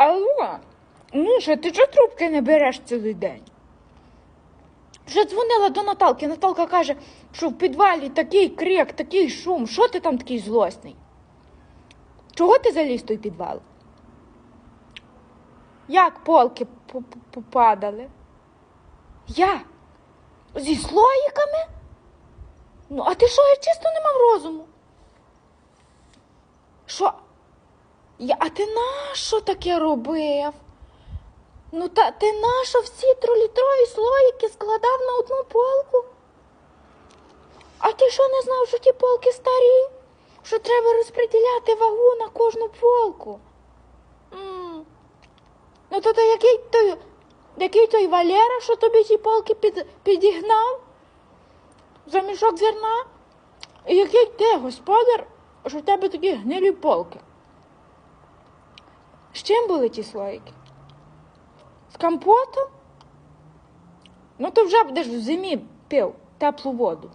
Алло, Міша, ти чого трубки не береш цілий день? Вже дзвонила до Наталки. Наталка каже, що в підвалі такий крик, такий шум. Що ти там такий злосний? Чого ти заліз в той підвал? Як полки по- по- попадали? Я? Зі слоїками? Ну, а ти що, я чисто не мав розуму? Що? Я, а ти нащо таке робив? Ну, та ти нащо всі трилітрові слоїки складав на одну полку? А ти що не знав, що ті полки старі? Що треба розподіляти вагу на кожну полку? м Ну, то, то який той, який той Валера, що тобі ті полки під, підігнав? За мішок зерна? І який ти, господар, що в тебе такі гнилі полки? З чим були ті слоїки? З компотом? Ну то вже будеш в зимі пив теплу воду.